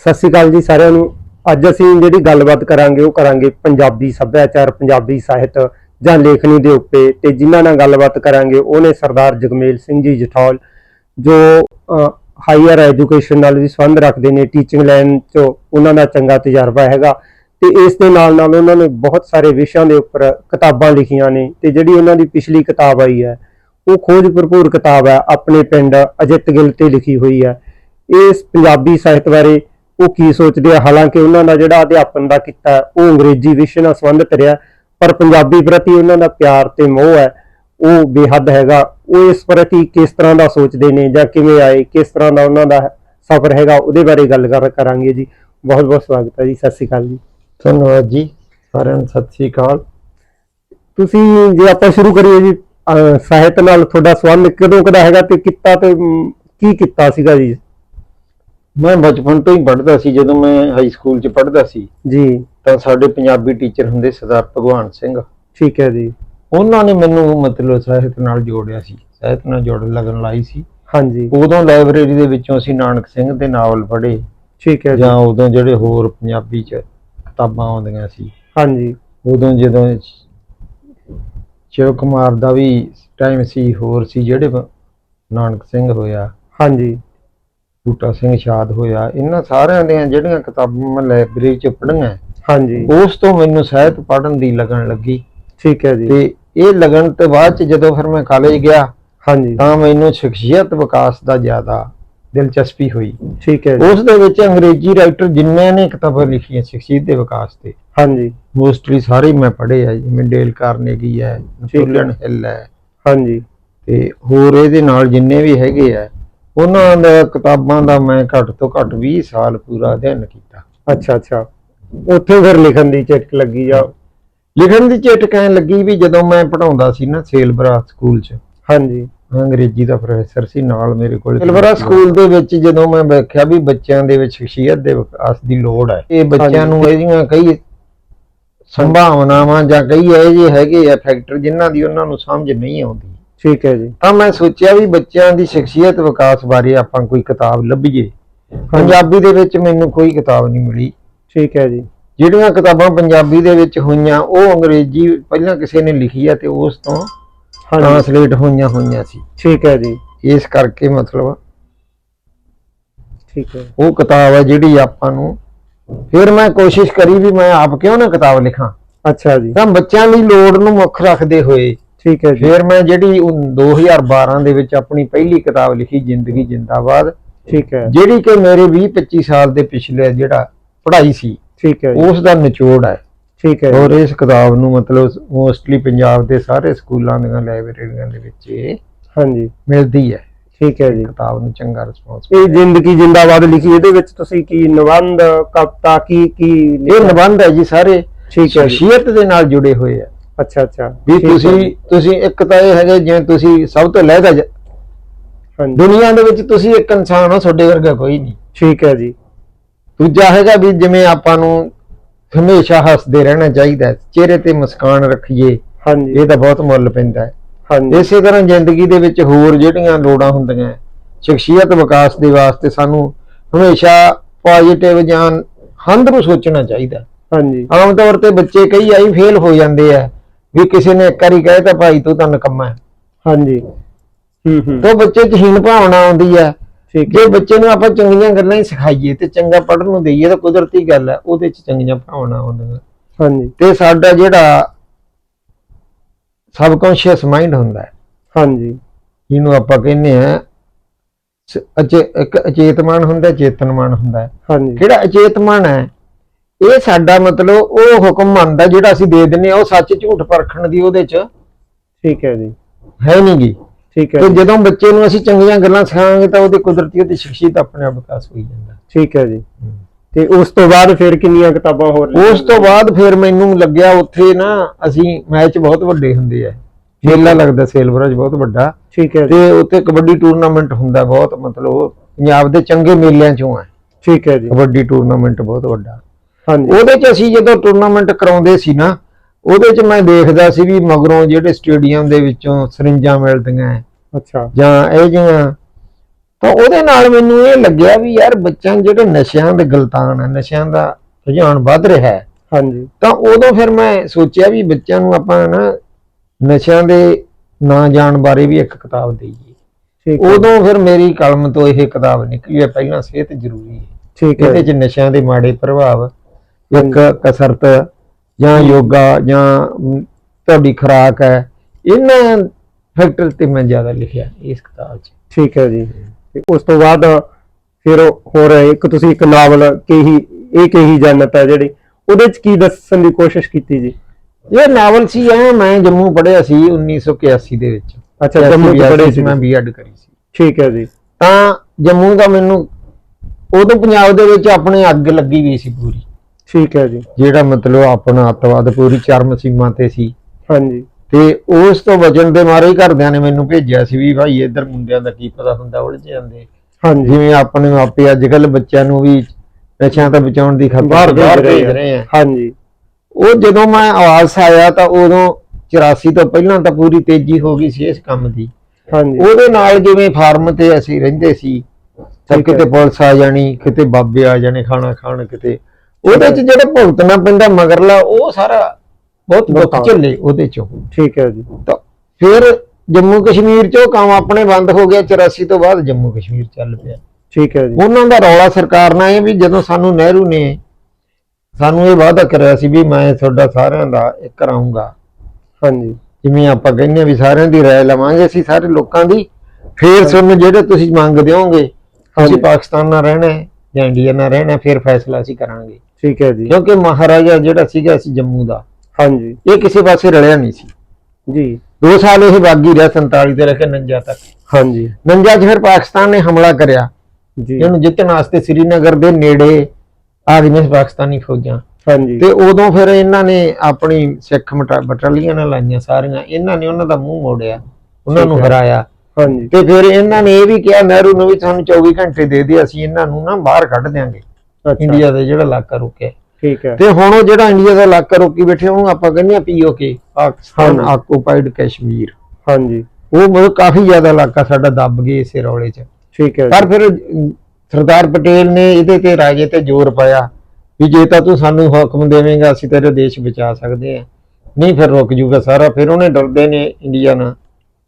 ਸਤਿ ਸ਼੍ਰੀ ਅਕਾਲ ਜੀ ਸਾਰਿਆਂ ਨੂੰ। ਅੱਜ ਅਸੀਂ ਜਿਹੜੀ ਗੱਲਬਾਤ ਕਰਾਂਗੇ, ਉਹ ਕਰਾਂਗੇ ਪੰਜਾਬੀ ਸੱਭਿਆਚਾਰ, ਪੰਜਾਬੀ ਸਾਹਿਤ ਜਾਂ ਲੇਖਣੀ ਦੇ ਉੱਤੇ। ਤੇ ਜਿਨ੍ਹਾਂ ਨਾਲ ਗੱਲਬਾਤ ਕਰਾਂਗੇ ਉਹਨੇ ਸਰਦਾਰ ਜਗਮੇਲ ਸਿੰਘ ਜੀ ਜਠੌਲ, ਜੋ ਹਾਇਰ ਐਜੂਕੇਸ਼ਨ ਨਾਲ ਵੀ ਸੰਬੰਧ ਰੱਖਦੇ ਨੇ ਟੀਚਿੰਗ ਲਾਈਨ 'ਚ। ਉਹਨਾਂ ਦਾ ਚੰਗਾ ਤਜਰਬਾ ਹੈਗਾ। ਤੇ ਇਸ ਦੇ ਨਾਲ ਨਾਲ ਉਹਨਾਂ ਨੇ ਬਹੁਤ ਸਾਰੇ ਵਿਸ਼ਿਆਂ ਦੇ ਉੱਪਰ ਕਿਤਾਬਾਂ ਲਿਖੀਆਂ ਨੇ। ਤੇ ਜਿਹੜੀ ਉਹਨਾਂ ਦੀ ਪਿਛਲੀ ਕਿਤਾਬ ਆਈ ਹੈ, ਉਹ ਖੋਜ ਭਰਪੂਰ ਕਿਤਾਬ ਹੈ। ਆਪਣੇ ਪਿੰਡ ਅਜਿੱਤ ਗਿੱਲ ਤੇ ਲਿਖੀ ਹੋਈ ਹੈ। ਇਸ ਪੰਜਾਬੀ ਸਾਹਿਤ ਬਾਰੇ ਉਹ ਕੀ ਸੋਚਦੇ ਆ? ਹਾਲਾਂਕਿ ਉਹਨਾਂ ਦਾ ਜਿਹੜਾ ਅਧਿਆਪਨ ਦਾ ਕੀਤਾ ਉਹ ਅੰਗਰੇਜ਼ੀ ਵਿਸ਼ੇ ਨਾਲ ਸੰਬੰਧਿਤ ਰਿਹਾ ਪਰ ਪੰਜਾਬੀ ਪ੍ਰਤੀ ਉਹਨਾਂ ਦਾ ਪਿਆਰ ਤੇ ਮੋਹ ਹੈ ਉਹ ਬੇਹੱਦ ਹੈਗਾ। ਉਹ ਇਸ ਪ੍ਰਤੀ ਕਿਸ ਤਰ੍ਹਾਂ ਦਾ ਸੋਚਦੇ ਨੇ ਜਾਂ ਕਿਵੇਂ ਆਏ ਕਿਸ ਤਰ੍ਹਾਂ ਦਾ ਉਹਨਾਂ ਦਾ ਸਫ਼ਰ ਹੈਗਾ ਉਹਦੇ ਬਾਰੇ ਗੱਲ ਕਰ ਕਰਾਂਗੇ ਜੀ। ਬਹੁਤ ਬਹੁਤ ਸਵਾਗਤ ਹੈ ਜੀ ਸਤਿ ਸ਼੍ਰੀ ਅਕਾਲ ਜੀ। ਧੰਨਵਾਦ ਜੀ ਸਾਰਿਆਂ ਨੂੰ ਸਤਿ ਸ੍ਰੀ ਅਕਾਲ। ਤੁਸੀਂ ਜੇ ਆਪਾਂ ਸ਼ੁਰੂ ਕਰੀਏ ਜੀ ਸਾਹਿਤ ਨਾਲ ਤੁਹਾਡਾ ਸੰਬੰਧ ਕਦੋਂ ਕਦਾ ਹੈਗਾ ਤੇ ਕਿੱਤਾ ਤੇ ਕੀ ਕੀਤਾ ਸੀਗਾ ਜੀ? ਮੈਂ ਬਚਪਨ ਤੋਂ ਹੀ ਪੜ੍ਹਦਾ ਸੀ ਜਦੋਂ ਮੈਂ ਹਾਈ ਸਕੂਲ 'ਚ ਪੜ੍ਹਦਾ ਸੀ। ਜੀ। ਤਾਂ ਸਾਡੇ ਪੰਜਾਬੀ ਟੀਚਰ ਹੁੰਦੇ ਸਰਦਾਰ ਭਗਵਾਨ ਸਿੰਘ। ਠੀਕ ਹੈ ਜੀ। ਉਹਨਾਂ ਨੇ ਮੈਨੂੰ ਮਤਲਬ ਸਾਹਿਤ ਨਾਲ ਜੋੜਿਆ ਸੀ। ਸਾਹਿਤ ਨਾਲ ਜੋੜਨ ਲੱਗਣ ਲਾਈ ਸੀ। ਹਾਂਜੀ। ਉਦੋਂ ਲਾਇਬ੍ਰੇਰੀ ਦੇ ਵਿੱਚੋਂ ਅਸੀਂ ਨਾਨਕ ਸਿੰਘ ਦੇ ਨਾਵਲ ਪੜ੍ਹੇ। ਠੀਕ ਹੈ ਜੀ। ਜਾਂ ਉਦੋਂ ਜਿਹੜੇ ਹੋਰ ਪੰਜਾਬੀ 'ਚ ਕਿਤਾਬਾਂ ਆਉਂਦੀਆਂ ਸੀ। ਹਾਂਜੀ। ਉਦੋਂ ਜਦੋਂ ਸ਼ਿਵ ਕੁਮਾਰ ਦਾ ਵੀ ਟਾਈਮ ਸੀ ਹੋਰ ਸੀ ਜਿਹੜੇ ਨਾਨਕ ਸਿੰਘ ਹੋਇਆ। ਹਾਂਜੀ। ਬੂਟਾ ਸਿੰਘ ਸ਼ਾਦ ਹੋਇਆ ਇਹਨਾਂ ਸਾਰਿਆਂ ਦੀਆਂ ਜਿਹੜੀਆਂ ਕਿਤਾਬਾਂ ਮੈਂ ਲਾਇਬ੍ਰੇਰੀ 'ਚ ਪੜ੍ਹੀਆਂ ਹਾਂਜੀ। ਉਸ ਤੋਂ ਮੈਨੂੰ ਸਾਹਿਤ ਪੜ੍ਹਨ ਦੀ ਲੱਗਣ ਲੱਗੀ। ਠੀਕ ਹੈ ਜੀ। ਤੇ ਇਹ ਲੱਗਣ ਤੋਂ ਬਾਅਦ ਚ ਜਦੋਂ ਫਿਰ ਮੈਂ ਕਾਲਜ ਗਿਆ ਹਾਂਜੀ। ਤਾਂ ਮੈਨੂੰ ਸ਼ਖਸੀਅਤ ਵਿਕਾਸ ਦਾ ਜ਼ਿਆਦਾ ਦਿਲਚਸਪੀ ਹੋਈ। ਠੀਕ ਹੈ ਉਸ ਦੇ ਵਿੱਚ ਅੰਗਰੇਜ਼ੀ ਰਾਈਟਰ ਜਿਨ੍ਹਾਂ ਨੇ ਕਿਤਾਬਾਂ ਲਿਖੀਆਂ ਸ਼ਖਸੀਅਤ ਦੇ ਵਿਕਾਸ ਤੇ। ਹਾਂਜੀ। ਮੋਸਟਲੀ ਸਾਰੇ ਮੈਂ ਪੜ੍ਹੇ ਆ ਜਿਵੇਂ ਡੇਲ ਕਾਰਨੇਗੀ ਹੈ ਨੈਪੋਲੀਅਨ ਹਿੱਲ ਹੈ। ਹਾਂਜੀ। ਤੇ ਹੋਰ ਇਹਦੇ ਨਾਲ ਜਿੰਨੇ ਵੀ ਹੈਗੇ ਆ ਉਹਨਾਂ ਦਾ ਕਿਤਾਬਾਂ ਦਾ ਮੈਂ ਘੱਟ ਤੋਂ ਘੱਟ 20 ਸਾਲ ਪੂਰਾ ਅਧਿਐਨ ਕੀਤਾ। ਅੱਛਾ ਅੱਛਾ। ਉੱਥੇ ਫਿਰ ਲਿਖਣ ਦੀ ਚਟਕ ਲੱਗੀ ਜਾ? ਲਿਖਣ ਦੀ ਚੇਟਕ ਐਂ ਲੱਗੀ ਵੀ ਜਦੋਂ ਮੈਂ ਪੜਾਉਂਦਾ ਸੀ ਨਾ ਸੇਲਬਰਾ ਸਕੂਲ 'ਚ। ਹਾਂਜੀ। ਅੰਗਰੇਜ਼ੀ ਦਾ ਪ੍ਰੋਫੈਸਰ ਸੀ ਨਾਲ ਮੇਰੇ ਕੋਲ ਸੇਲਬਰਾ ਸਕੂਲ ਦੇ ਵਿੱਚ ਜਦੋਂ ਮੈਂ ਵੇਖਿਆ ਵੀ ਬੱਚਿਆਂ ਦੇ ਵਿੱਚ ਸ਼ਖਸੀਅਤ ਦੇ ਵਿਕਾਸ ਦੀ ਲੋੜ ਹੈ। ਇਹ ਬੱਚਿਆਂ ਨੂੰ ਇਹਦੀਆਂ ਕਈ ਸੰਭਾਵਨਾਵਾਂ ਜਾਂ ਕਈ ਇਹ ਜਿਹੇ ਹੈਗੇ ਆ ਫੈਕਟਰ ਜਿਨ੍ਹਾਂ ਦੀ ਉਹਨਾਂ ਨੂੰ ਸਮਝ ਨਹੀਂ ਆਉਂਦੀ। ਠੀਕ ਹੈ ਜੀ। ਤਾਂ ਮੈਂ ਸੋਚਿਆ ਵੀ ਬੱਚਿਆਂ ਦੀ ਸ਼ਖਸੀਅਤ ਵਿਕਾਸ ਬਾਰੇ ਆਪਾਂ ਕੋਈ ਕਿਤਾਬ ਲੱਭੀਏ। ਪੰਜਾਬੀ ਦੇ ਵਿੱਚ ਮੈਨੂੰ ਕੋਈ ਕਿਤਾਬ ਨਹੀਂ ਮਿਲੀ। ਠੀਕ ਹੈ ਜੀ। ਜਿਹੜੀਆਂ ਕਿਤਾਬਾਂ ਪੰਜਾਬੀ ਦੇ ਵਿੱਚ ਹੋਈਆਂ ਉਹ ਅੰਗਰੇਜ਼ੀ ਪਹਿਲਾਂ ਕਿਸੇ ਨੇ ਲਿਖੀ ਆ ਤੇ ਉਸ ਤੋਂ ਟ੍ਰਾਂਸਲੇਟ ਹੋਈਆਂ ਹੋਈਆਂ ਸੀ। ਠੀਕ ਹੈ ਜੀ। ਇਸ ਕਰਕੇ ਮਤਲਬ ਠੀਕ ਹੈ। ਉਹ ਕਿਤਾਬ ਹੈ ਜਿਹੜੀ ਆਪਾਂ ਨੂੰ ਫਿਰ ਮੈਂ ਕੋਸ਼ਿਸ਼ ਕਰੀ ਵੀ ਮੈਂ ਆਪ ਕਿਉਂ ਨਾ ਕਿਤਾਬ ਲਿਖਾਂ। ਅੱਛਾ ਜੀ। ਤਾਂ ਬੱਚਿਆਂ ਦੀ ਲੋੜ ਨੂੰ ਮੁੱਖ ਰੱਖਦੇ ਹੋਏ ਠੀਕ ਹੈ ਜੀ ਫਿਰ ਮੈਂ ਜਿਹੜੀ ਉਹ 2012 ਦੇ ਵਿੱਚ ਆਪਣੀ ਪਹਿਲੀ ਕਿਤਾਬ ਲਿਖੀ ਜ਼ਿੰਦਗੀ ਜਿੰਦਾਬਾਦ। ਠੀਕ ਹੈ। ਜਿਹੜੀ ਕਿ ਮੇਰੇ 20 25 ਸਾਲ ਦੇ ਪਿਛਲੇ ਜਿਹੜਾ ਪੜ੍ਹਾਈ ਸੀ ਠੀਕ ਹੈ ਉਸ ਦਾ ਨਿਚੋੜ ਹੈ। ਠੀਕ ਹੈ ਔਰ ਇਸ ਕਿਤਾਬ ਨੂੰ ਮਤਲਬ ਮੋਸਟਲੀ ਪੰਜਾਬ ਦੇ ਸਾਰੇ ਸਕੂਲਾਂ ਦੀਆਂ ਲਾਇਬ੍ਰੇਰੀਆਂ ਦੇ ਵਿੱਚ ਹਾਂਜੀ। ਮਿਲਦੀ ਹੈ। ਠੀਕ ਹੈ ਜੀ। ਕਿਤਾਬ ਨੂੰ ਚੰਗਾ ਰਿਸਪੌਂਸ ਇਹ ਜ਼ਿੰਦਗੀ ਜਿੰਦਾਬਾਦ ਲਿਖੀ ਇਹਦੇ ਵਿੱਚ ਤੁਸੀਂ ਕੀ ਨਿਬੰਧ ਕਵਿਤਾ ਕੀ ਕੀ ਇਹ ਨਿਬੰਧ ਹੈ ਜੀ ਸਾਰੇ ਠੀਕ ਹੈ ਸ਼ਖਸੀਅਤ ਦੇ ਨਾਲ ਜੁੜੇ ਹੋਏ ਆ। ਅੱਛਾ ਅੱਛਾ। ਵੀ ਤੁਸੀਂ। ਤੁਸੀਂ ਇੱਕ ਤਾਂ ਇਹ ਹੈਗੇ ਜਿਵੇਂ ਤੁਸੀਂ ਸਭ ਤੋਂ ਲਹਿਦਾ ਦੁਨੀਆ ਦੇ ਵਿੱਚ ਤੁਸੀਂ ਇੱਕ ਇਨਸਾਨ ਹੋ ਤੁਹਾਡੇ ਵਰਗਾ ਕੋਈ ਨਹੀਂ। ਠੀਕ ਹੈ ਜੀ। ਦੂਜਾ ਹੈਗਾ ਵੀ ਜਿਵੇਂ ਆਪਾਂ ਨੂੰ ਹਮੇਸ਼ਾ ਹੱਸਦੇ ਰਹਿਣਾ ਚਾਹੀਦਾ ਚਿਹਰੇ ਤੇ ਮੁਸਕਾਨ ਰੱਖੀਏ ਹਾਂਜੀ। ਇਹ ਤਾਂ ਬਹੁਤ ਮੁੱਲ ਪੈਂਦਾ ਹੈ। ਹਾਂਜੀ। ਇਸੇ ਤਰ੍ਹਾਂ ਜ਼ਿੰਦਗੀ ਦੇ ਵਿੱਚ ਹੋਰ ਜਿਹੜੀਆਂ ਲੋੜਾਂ ਹੁੰਦੀਆਂ ਸ਼ਖਸੀਅਤ ਵਿਕਾਸ ਦੇ ਵਾਸਤੇ ਸਾਨੂੰ ਹਮੇਸ਼ਾ ਪੋਜ਼ਿਟਿਵ ਜਾਂ ਹੰਦ ਨੂੰ ਸੋਚਣਾ ਚਾਹੀਦਾ। ਹਾਂਜੀ। ਆਮ ਤੌਰ ਤੇ ਬੱਚੇ ਕਈ ਆਈ ਫੇਲ ਹੋ ਜਾਂਦੇ ਆ। ਵੀ ਕਿਸੇ ਨੇ ਇੱਕ ਵਾਰੀ ਕਹੇ ਤਾਂ ਭਾਈ ਤੂੰ ਤਾਂ ਨਕਮਾ ਹੈ। ਹਾਂਜੀ। ਹੂੰ ਹੂੰ। ਤਾਂ ਬੱਚੇ 'ਚ ਹੀਣ ਭਾਵਨਾ ਆਉਂਦੀ ਹੈ ਠੀਕ ਜੇ ਬੱਚੇ ਨੂੰ ਆਪਾਂ ਚੰਗੀਆਂ ਗੱਲਾਂ ਹੀ ਸਿਖਾਈਏ ਤੇ ਚੰਗਾ ਪੜ੍ਹਨ ਨੂੰ ਦਈਏ ਤਾਂ ਕੁਦਰਤੀ ਗੱਲ ਹੈ ਉਹਦੇ 'ਚ ਚੰਗੀਆਂ ਭਾਵਨਾ ਆਉਂਦੀਆਂ। ਹਾਂਜੀ। ਤੇ ਸਾਡਾ ਜਿਹੜਾ ਸਬਕੌਂਸ਼ੀਅਸ ਮਾਈਂਡ ਹੁੰਦਾ ਹੈ ਹਾਂਜੀ। ਜਿਹਨੂੰ ਆਪਾਂ ਕਹਿੰਦੇ ਆ ਅਚੇ ਇੱਕ ਅਚੇਤ ਮਨ ਹੁੰਦਾ ਚੇਤਨ ਮਨ ਹੁੰਦਾ ਹਾਂਜੀ। ਜਿਹੜਾ ਅਚੇਤ ਮਨ ਹੈ? ਇਹ ਸਾਡਾ ਮਤਲਬ ਉਹ ਹੁਕਮ ਮੰਨਦਾ ਜਿਹੜਾ ਅਸੀਂ ਦੇ ਦਿੰਨੇ ਆ ਉਹ ਸੱਚ ਝੂਠ ਪਰਖਣ ਦੀ ਉਹਦੇ 'ਚ ਠੀਕ ਹੈ ਜੀ। ਹੈ ਨਹੀਂ ਗੀ। ਠੀਕ ਹੈ ਤੇ ਜਦੋਂ ਬੱਚੇ ਨੂੰ ਅਸੀਂ ਚੰਗੀਆਂ ਗੱਲਾਂ ਸਿਖਾਵਾਂਗੇ ਤਾਂ ਉਹਦੀ ਕੁਦਰਤੀ ਉਹਦੀ ਸ਼ਖਸੀਅਤ ਆਪਣੇ ਆਪ ਵਿਕਾਸ ਹੋਈ ਜਾਂਦਾ। ਠੀਕ ਹੈ ਜੀ। ਤੇ ਉਸ ਤੋਂ ਬਾਅਦ ਫਿਰ ਕਿੰਨੀਆਂ ਕਿਤਾਬਾਂ ਹੋਰ ਉਸ ਤੋਂ ਬਾਅਦ ਫਿਰ ਮੈਨੂੰ ਲੱਗਿਆ ਉੱਥੇ ਨਾ ਅਸੀਂ ਮੈਚ ਬਹੁਤ ਵੱਡੇ ਹੁੰਦੇ ਆ। ਮੇਲਾ ਲੱਗਦਾ ਸੇਲਵਰਾ 'ਚ ਬਹੁਤ ਵੱਡਾ। ਠੀਕ ਹੈ ਤੇ ਉੱਥੇ ਕਬੱਡੀ ਟੂਰਨਾਮੈਂਟ ਹੁੰਦਾ ਬਹੁਤ ਮਤਲਬ ਉਹ ਪੰਜਾਬ ਦੇ ਚੰਗੇ ਮੇਲਿਆਂ 'ਚੋਂ ਹੈ। ਠੀਕ ਹੈ ਜੀ। ਕਬੱਡੀ ਟੂਰਨਾਮੈਂਟ ਬਹੁਤ ਵੱਡਾ। ਹਾਂਜੀ। ਉਹਦੇ 'ਚ ਅਸੀਂ ਜਦੋਂ ਟੂਰਨਾਮੈਂਟ ਕਰਾਉਂਦੇ ਸੀ ਨਾ ਉਹਦੇ 'ਚ ਮੈਂ ਦੇਖਦਾ ਸੀ ਵੀ ਮਗਰੋਂ ਜਿਹੜੇ ਸਟੇਡੀਅਮ ਦੇ ਵਿੱਚੋਂ ਸਰਿੰਜਾਂ ਮਿਲਦੀਆਂ ਅੱਛਾ। ਜਾਂ ਇਹ ਜਿਹੀਆਂ। ਤਾਂ ਉਹਦੇ ਨਾਲ ਮੈਨੂੰ ਇਹ ਲੱਗਿਆ ਵੀ ਯਾਰ ਬੱਚਿਆਂ ਜਿਹੜੇ ਨਸ਼ਿਆਂ ਦੇ ਗਲਤਾਨ ਆ ਨਸ਼ਿਆਂ ਦਾ ਰੁਝਾਨ ਵੱਧ ਰਿਹਾ ਹੈ ਹਾਂਜੀ। ਤਾਂ ਉਦੋਂ ਫਿਰ ਮੈਂ ਸੋਚਿਆ ਵੀ ਬੱਚਿਆਂ ਨੂੰ ਆਪਾਂ ਨਾ ਨਸ਼ਿਆਂ ਦੇ ਨਾ ਜਾਣ ਬਾਰੇ ਵੀ ਇੱਕ ਕਿਤਾਬ ਦੇਈਏ। ਠੀਕ ਉਦੋਂ ਫਿਰ ਮੇਰੀ ਕਲਮ ਤੋਂ ਇਹ ਕਿਤਾਬ ਨਿਕਲੀ ਹੈ ਪਹਿਲਾਂ ਸਿਹਤ ਜ਼ਰੂਰੀ ਹੈ। ਠੀਕ ਹੈ। ਇਹਦੇ ਚ ਨਸ਼ਿਆਂ ਦੇ ਮਾੜੇ ਪ੍ਰਭਾਵ ਇੱਕ ਕਸਰਤ ਜਾਂ ਯੋਗਾ ਜਾਂ ਤੁਹਾਡੀ ਖੁਰਾਕ ਹੈ ਇਹਨਾਂ ਫੈਕਟਰ ਤੇ ਮੈਂ ਜ਼ਿਆਦਾ ਲਿਖਿਆ ਇਸ ਕਿਤਾਬ 'ਚ। ਠੀਕ ਹੈ ਜੀ। ਤੇ ਉਸ ਤੋਂ ਬਾਅਦ ਫਿਰ ਹੋਰ ਇੱਕ ਤੁਸੀਂ ਇੱਕ ਨਾਵਲ ਕਹੀ ਇਹ ਕਹੀ ਜੰਨਤ ਹੈ ਜਿਹੜੀ ਉਹਦੇ ਚ ਕੀ ਦੱਸਣ ਦੀ ਕੋਸ਼ਿਸ਼ ਕੀਤੀ ਜੀ? ਇਹ ਨਾਵਲ ਸੀ ਐ ਮੈਂ ਜੰਮੂ ਪੜ੍ਹਿਆ ਸੀ 1981 ਦੇ ਵਿੱਚ। ਅੱਛਾ ਜੰਮੂ ਚ ਪੜ੍ਹੇ ਸੀ। ਮੈਂ ਬੀਐਡ ਕਰੀ ਸੀ। ਠੀਕ ਹੈ ਜੀ। ਤਾਂ ਜੰਮੂ ਦਾ ਮੈਨੂੰ ਉਦੋਂ ਪੰਜਾਬ ਦੇ ਵਿੱਚ ਆਪਣੇ ਅੱਗ ਲੱਗੀ ਹੋਈ ਸੀ ਪੂਰੀ। ਠੀਕ ਹੈ ਜੀ। ਜਿਹੜਾ ਮਤਲਬ ਆਪਣਾ ਅੱਤਵਾਦ ਪੂਰੀ ਚਰਮ ਸੀਮਾ ਤੇ ਸੀ। ਹਾਂਜੀ। ਤੇ ਉਸ ਤੋਂ ਬਚਣ ਦੇ ਮਾਰੇ ਹੀ ਘਰਦਿਆਂ ਨੇ ਮੈਨੂੰ ਭੇਜਿਆ ਸੀ ਵੀ ਭਾਈ ਇੱਧਰ ਮੁੰਡਿਆਂ ਦਾ ਕੀ ਪਤਾ ਹੁੰਦਾ ਉਲਝ ਜਾਂਦੇ। ਹਾਂਜੀ। ਜਿਵੇਂ ਆਪਣੇ ਮਾਪੇ ਅੱਜ ਕੱਲ ਬੱਚਿਆਂ ਨੂੰ ਵੀ ਨਸ਼ਿਆਂ ਤੋਂ ਬਚਾਉਣ ਦੀ ਖਾਤਰ ਬਾਹਰ ਭੇਜ ਰਹੇ ਆ। ਹਾਂਜੀ। ਉਹ ਜਦੋਂ ਮੈਂ ਆਵਾਜ਼ ਆਇਆ ਤਾਂ ਉਦੋਂ 84 ਤੋਂ ਪਹਿਲਾਂ ਤਾਂ ਪੂਰੀ ਤੇਜ਼ੀ ਹੋ ਗਈ ਸੀ ਇਸ ਕੰਮ ਦੀ। ਹਾਂਜੀ। ਉਹਦੇ ਨਾਲ ਜਿਵੇਂ ਫਾਰਮ ਤੇ ਅਸੀਂ ਰਹਿੰਦੇ ਸੀ। ਕਿਤੇ ਪੁਲਿਸ ਆ ਜਾਣੀ ਕਿਤੇ ਬਾਬੇ ਆ ਜਾਣੇ ਖਾਣਾ ਖਾਣ ਕਿਤੇ। ਉਹਦੇ ਚ ਜਿਹੜਾ ਭੁਗਤਣਾ ਪੈਂਦਾ ਮਗਰਲਾ ਉਹ ਸਾਰਾ ਬਹੁਤ ਦੁੱਖ। ਝੱਲੇ ਉਹਦੇ ਚੋਂ। ਠੀਕ ਹੈ ਜੀ। ਤਾਂ ਫਿਰ ਜੰਮੂ ਕਸ਼ਮੀਰ ਚੋਂ ਕੰਮ ਆਪਣੇ ਬੰਦ ਹੋ ਗਿਆ 84 ਤੋਂ ਬਾਅਦ ਜੰਮੂ ਕਸ਼ਮੀਰ ਚੱਲ ਪਿਆ। ਠੀਕ ਹੈ ਜੀ। ਉਹਨਾਂ ਦਾ ਰੌਲਾ ਸਰਕਾਰ ਨਾਲ ਇਹ ਵੀ ਜਦੋਂ ਸਾਨੂੰ ਨਹਿਰੂ ਨੇ ਸਾਨੂੰ ਇਹ ਵਾਅਦਾ ਕਰਿਆ ਸੀ ਵੀ ਮੈਂ ਤੁਹਾਡਾ ਸਾਰਿਆਂ ਦਾ ਇੱਕ ਕਰਾਉਂਗਾ ਹਾਂਜੀ। ਜਿਵੇਂ ਆਪਾਂ ਕਹਿੰਦੇ ਵੀ ਸਾਰਿਆਂ ਦੀ ਰਾਏ ਲਵਾਂਗੇ ਅਸੀਂ ਸਾਰੇ ਲੋਕਾਂ ਦੀ ਫੇਰ ਤੁਹਾਨੂੰ ਜਿਹੜੇ ਤੁਸੀਂ ਮੰਗ ਦਿਓਗੇ। ਅਸੀਂ ਪਾਕਿਸਤਾਨ ਨਾਲ ਰਹਿਣਾ ਹੈ ਜਾਂ ਇੰਡੀਆ ਨਾਲ ਰਹਿਣਾ ਫਿਰ ਫੈਸਲਾ ਅਸੀਂ ਕਰਾਂਗੇ। ਠੀਕ ਹੈ ਜੀ। ਕਿਉਂਕਿ ਮਹਾਰਾਜਾ ਜਿਹੜਾ ਸੀਗਾ ਸੀ ਜੰਮੂ ਦਾ ਹਾਂਜੀ। ਇਹ ਕਿਸੇ ਪਾਸੇ ਰਲਿਆ ਨਹੀਂ ਸੀ। ਜੀ। ਦੋ ਸਾਲ ਇਹ ਬਾਗੀ ਰਿਹਾ 47 ਤੋਂ ਲੈ ਕੇ 49 ਤੱਕ। ਹਾਂਜੀ। 49 ਚ ਫਿਰ ਪਾਕਿਸਤਾਨ ਨੇ ਹਮਲਾ ਕਰਿਆ। ਜੀ। ਇਹਨੂੰ ਜਿੱਤਣ ਵਾਸਤੇ ਸ੍ਰੀਨਗਰ ਦੇ ਨੇੜੇ ਆ ਗਈਆਂ ਪਾਕਿਸਤਾਨੀ ਫੌਜਾਂ। ਹਾਂਜੀ। ਤੇ ਉਦੋਂ ਫਿਰ ਇਹਨਾਂ ਨੇ ਆਪਣੀ ਸਿੱਖ ਬਟਾਲੀਅਨਾਂ ਲਾਈਆਂ ਸਾਰੀਆਂ। ਇਹਨਾਂ ਨੇ ਉਹਨਾਂ ਦਾ ਮੂੰਹ ਮੋੜਿਆ ਉਹਨਾਂ ਨੂੰ। ਹਰਾਇਆ। ਹਾਂਜੀ। ਤੇ ਫਿਰ ਇਹਨਾਂ ਨੇ ਇਹ ਵੀ ਕਿਹਾ ਨਹਿਰੂ ਨੂੰ ਵੀ ਸਾਨੂੰ 24 ਘੰਟੇ ਦੇ ਦੇ ਅਸੀਂ ਇਹਨਾਂ ਨੂੰ ਨਾ ਬਾਹਰ ਕੱਢ ਦਿਆਂਗੇ। ਅੱਛਾ ਇੰਡੀਆ ਦਾ ਜਿਹੜਾ ਇਲਾਕਾ ਰੁਕਿਆ ਠੀਕ ਹੈ ਤੇ ਹੁਣ ਉਹ ਜਿਹੜਾ ਇੰਡੀਆ ਦਾ ਇਲਾਕਾ ਰੋਕੀ ਬੈਠੇ ਉਹਨੂੰ ਆਪਾਂ ਕਹਿੰਦੇ ਆ ਪੀਓਕੇ ਪਾਕਿਸਤਾਨ ਹਾਂਜੀ। ਆਕੂਪਾਈਡ ਕਸ਼ਮੀਰ ਹਾਂਜੀ ਉਹ ਮਤਲਬ ਕਾਫੀ ਜ਼ਿਆਦਾ ਇਲਾਕਾ ਸਾਡਾ ਦੱਬ ਗਏ ਇਸੇ ਰੌਲੇ 'ਚ ਠੀਕ ਹੈ ਪਰ ਜੀ ਫਿਰ ਅਮ, ਸਰਦਾਰ ਪਟੇਲ ਨੇ ਇਹਦੇ ਤੇ ਰਾਜੇ ਤੇ ਜ਼ੋਰ ਪਾਇਆ ਵੀ ਜੇ ਤਾਂ ਤੂੰ ਸਾਨੂੰ ਹੁਕਮ ਦੇਵੇਂਗਾ ਅਸੀਂ ਤੇਰੇ ਦੇਸ਼ ਬਚਾ ਸਕਦੇ ਆ ਨਹੀਂ ਫਿਰ ਰੁਕ ਜੂਗਾ ਸਾਰਾ ਫਿਰ ਉਹਨੇ ਡਰਦੇ ਨੇ ਇੰਡੀਆ ਨਾਲ